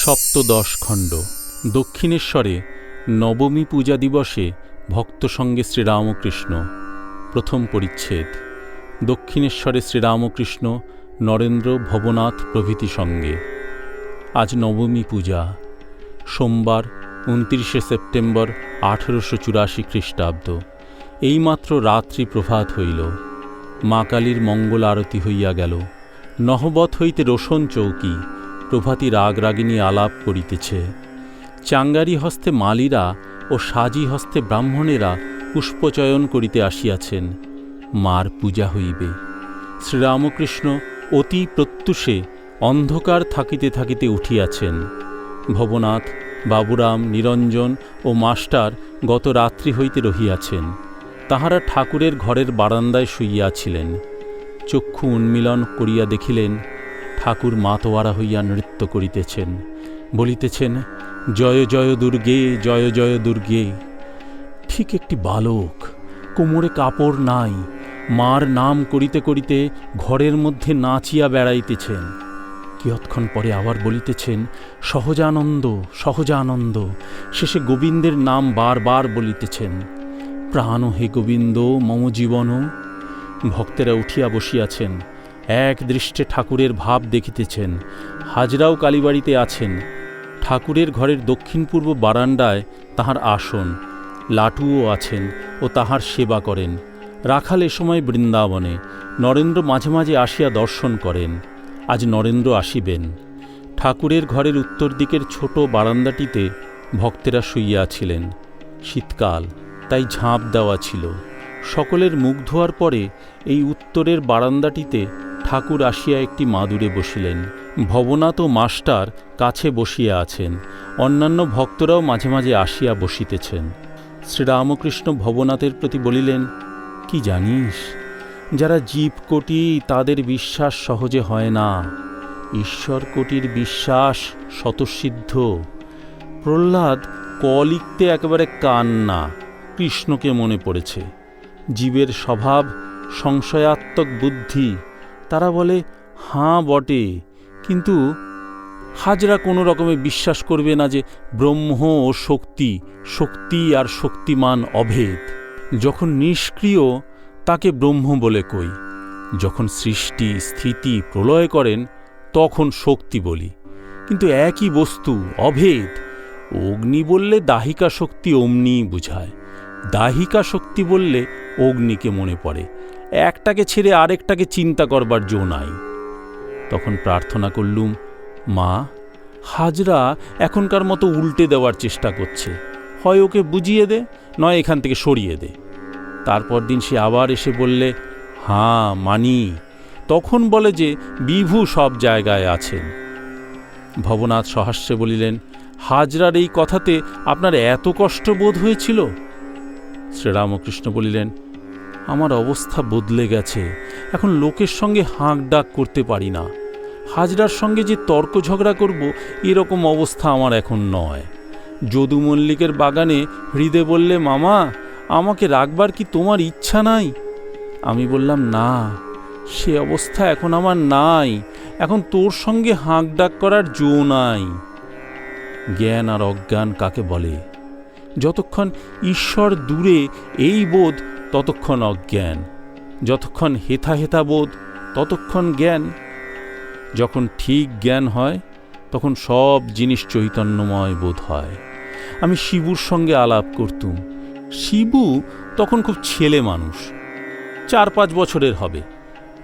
সপ্তদশ খণ্ড। দক্ষিণেশ্বরে নবমী পূজা দিবসে ভক্ত সঙ্গে শ্রীরামকৃষ্ণ। প্রথম পরিচ্ছেদ। দক্ষিণেশ্বরে শ্রীরামকৃষ্ণ নরেন্দ্র ভবনাথ প্রভৃতি সঙ্গে। আজ নবমী পূজা। সোমবার উনত্রিশে সেপ্টেম্বর আঠেরোশো চুরাশি খ্রিস্টাব্দ। এইমাত্র রাত্রি প্রভাত হইল। মা কালীর মঙ্গল আরতি হইয়া গেল। নহবত হইতে রোশন চৌকি প্রভাতী রাগরাগিনী আলাপ করিতেছে। চাঙ্গারি হস্তে মালিরা ও সাজি হস্তে ব্রাহ্মণেরা পুষ্পচয়ন করিতে আসিয়াছেন। মার পূজা হইবে। শ্রীরামকৃষ্ণ অতি প্রত্যুষে অন্ধকার থাকিতে থাকিতে উঠিয়াছেন। ভবনাথ, বাবুরাম, নিরঞ্জন ও মাস্টার গত রাত্রি হইতে রহিয়াছেন। তাহারা ঠাকুরের ঘরের বারান্দায় শুইয়াছিলেন। চক্ষু উন্মিলন করিয়া দেখিলেন ঠাকুর মাতোয়ারা হইয়া নৃত্য করিতেছেন, বলিতেছেন, জয় জয় দুর্গে, জয় জয় দুর্গে। ঠিক একটি বালক, কোমরে কাপড় নাই, মার নাম করিতে করিতে ঘরের মধ্যে নাচিয়া বেড়াইতেছেন। কিয়ৎক্ষণ পরে আবার বলিতেছেন, সহজানন্দ সহজানন্দ। শেষে গোবিন্দের নাম বারবার বলিতেছেন, প্রাণ হে গোবিন্দ, মম জীবন। ভক্তেরা উঠিয়া বসিয়াছেন এক দৃষ্টে ঠাকুরের ভাব দেখিতেছেন। হাজরাও কালীবাড়িতে আছেন। ঠাকুরের ঘরের দক্ষিণ পূর্ব বারান্দায় তাহার আসন, লাটুও আছেন ও তাহার সেবা করেন। রাখাল এ সময় বৃন্দাবনে, নরেন্দ্র মাঝে মাঝে আসিয়া দর্শন করেন। আজ নরেন্দ্র আসিবেন। ঠাকুরের ঘরের উত্তর দিকের ছোট বারান্দাটিতে ভক্তেরা শুইয়াছিলেন শীতকাল, তাই ঝাঁপ দেওয়া ছিল। সকলের মুখ ধোয়ার পরে এই উত্তরের বারান্দাটিতে ঠাকুর আসিয়া একটি মাদুরে বসিলেন। ভবনাথ ও মাস্টার কাছে বসিয়া আছেন। অন্যান্য ভক্তরাও মাঝে মাঝে আসিয়া বসিতেছেন। শ্রীরামকৃষ্ণ ভবনাথের প্রতি বলিলেন, কি জানিস? যারা জীব কোটি, তাদের বিশ্বাস সহজে হয় না। ঈশ্বর কোটির বিশ্বাস স্বতঃসিদ্ধ। প্রহ্লাদ ক লিখতে একেবারে কান্না, কৃষ্ণকে মনে পড়েছে। জীবের স্বভাব সংশয়াত্মক বুদ্ধি তারা বলে, হাঁ, বটে। কিন্তু হাজরা কোনো রকমে বিশ্বাস করবে না যে ব্রহ্ম ও শক্তি শক্তি আর শক্তিমান অভেদ। যখন নিষ্ক্রিয়, তাকে ব্রহ্ম বলে কই। যখন সৃষ্টি, স্থিতি প্রলয় করেন, তখন শক্তি বলি। কিন্তু একই বস্তু, অভেদ। অগ্নি বললে দাহিকা শক্তি অমনি বুঝায়। দাহিকা শক্তি বললে অগ্নিকে মনে পড়ে। একটাকে ছেড়ে আরেকটাকে চিন্তা করবার জো নাই। তখন প্রার্থনা করলুম, মা, হাজরা এখনকার মতো উল্টে দেওয়ার চেষ্টা করছে। হয় ওকে বুঝিয়ে দে, নয় এখান থেকে সরিয়ে দে। তারপর দিন সে আবার এসে বললে হাঁ মানি। তখন বলে যে, বিভু সব জায়গায় আছেন। ভবনাথ সহাস্যে বলিলেন, হাজরার এই কথাতে আপনার এত কষ্ট বোধ হয়েছিল? শ্রীরামকৃষ্ণ বলিলেন আমার অবস্থা বদলে গেছে। এখন লোকের সঙ্গে হাঁক ডাক করতে পারি না। হাজরার সঙ্গে যে তর্ক ঝগড়া করব, এরকম অবস্থা আমার এখন নয়। যদু মল্লিকের বাগানে হৃদে বললে, মামা, আমাকে রাখবার কি তোমার ইচ্ছা নাই? আমি বললাম, না, সে অবস্থা এখন আমার নাই। এখন তোর সঙ্গে হাঁক ডাক করার জো নাই। জ্ঞান আর অজ্ঞান কাকে বলে? যতক্ষণ ঈশ্বর দূরে, এই বোধ ততক্ষণ অজ্ঞান, যতক্ষণ হেথা হেথা বোধ ততক্ষণ জ্ঞান। যখন ঠিক জ্ঞান হয়, তখন সব জিনিস চৈতন্যময় বোধ হয়। আমি শিবুর সঙ্গে আলাপ করতুম। শিবু তখন খুব ছেলে মানুষ। চার পাঁচ বছরের হবে।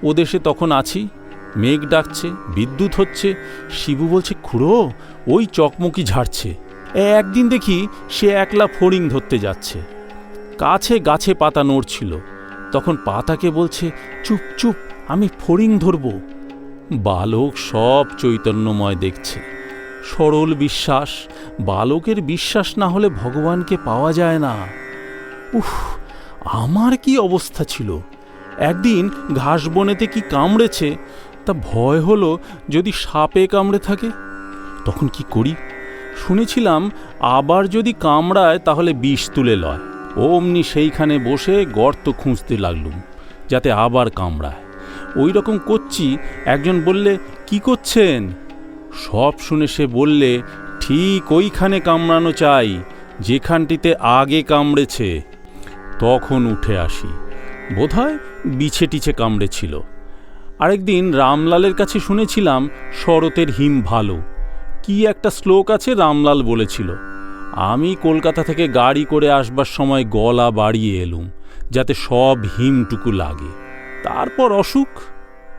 ও দেশে তখন আছি, মেঘ ডাকছে, বিদ্যুৎ হচ্ছে। শিবু বলছে, খুড়ো, ওই চকমকি ঝাড়ছে। একদিন দেখি সে একলা ফড়িং ধরতে যাচ্ছে। কাছে গাছে পাতা নড়ছিল। তখন পাতাকে বলছে, চুপ চুপ, আমি ফড়িং ধরব। বালক সব চৈতন্যময় দেখছে। সরল বিশ্বাস, বালকের বিশ্বাস না হলে ভগবানকে পাওয়া যায় না। উফ, আমার কি অবস্থা ছিল? একদিন ঘাস বনেতে কি কামড়েছে? তা ভয় হলো যদি সাপে কামড়ে থাকে। তখন কি করি? শুনেছিলাম, আবার যদি কামড়ায় তাহলে বিষ তুলে লয়। অমনি সেইখানে বসে গর্ত খুঁজতে লাগলুম, যাতে আবার কামড়ায়। ওই রকম করছি, একজন বললে, কি করছেন? সব শুনে সে বললে, ঠিক ওইখানে কামড়ানো চাই, যেখানটিতে আগে কামড়েছে। তখন উঠে আসি। বোধহয় বিছে টিছে কামড়েছিল। আরেকদিন রামলালের কাছে শুনেছিলাম, শরতের হিম ভালো। কি একটা শ্লোক আছে রামলাল বলেছিল। আমি কলকাতা থেকে গাড়ি করে আসবার সময় গলা বাড়িয়ে এলুম, যাতে সব হিমটুকু লাগে। তারপর অসুখ?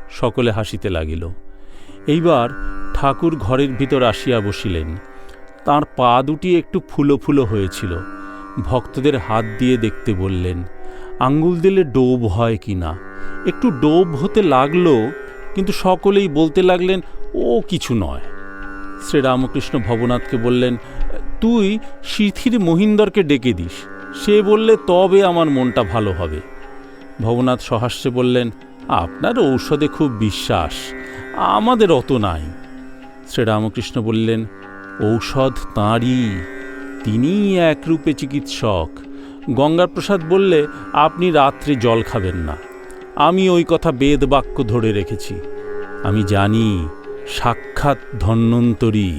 সকলে হাসিতে লাগিল। এইবার ঠাকুর ঘরের ভিতর আসিয়া বসিলেন। তার পা দুটি একটু ফুলো ফুলো হয়েছিল। ভক্তদের হাত দিয়ে দেখতে বললেন, আঙ্গুল দিলে ডোব হয় কি না? একটু ডোব হতে লাগল, কিন্তু সকলেই বলতে লাগলেন, ও কিছু নয়। শ্রীরামকৃষ্ণ ভবনাথকে বললেন তুই সিথির মহিন্দরকে ডেকে দিস। সে বললে, তবে আমার মনটা ভালো হবে। ভবনাথ সহাস্যে বললেন, আপনার ঔষধে খুব বিশ্বাস, আমাদের অত নাই। শ্রীরামকৃষ্ণ বললেন, ঔষধ তাঁরই, তিনিই একরূপে চিকিৎসক। গঙ্গাপ্রসাদ বললে, আপনি রাত্রে জল খাবেন না, আমি ওই কথা বেদ বাক্য ধরে রেখেছি। আমি জানি, সাক্ষাৎ ধন্বন্তরী।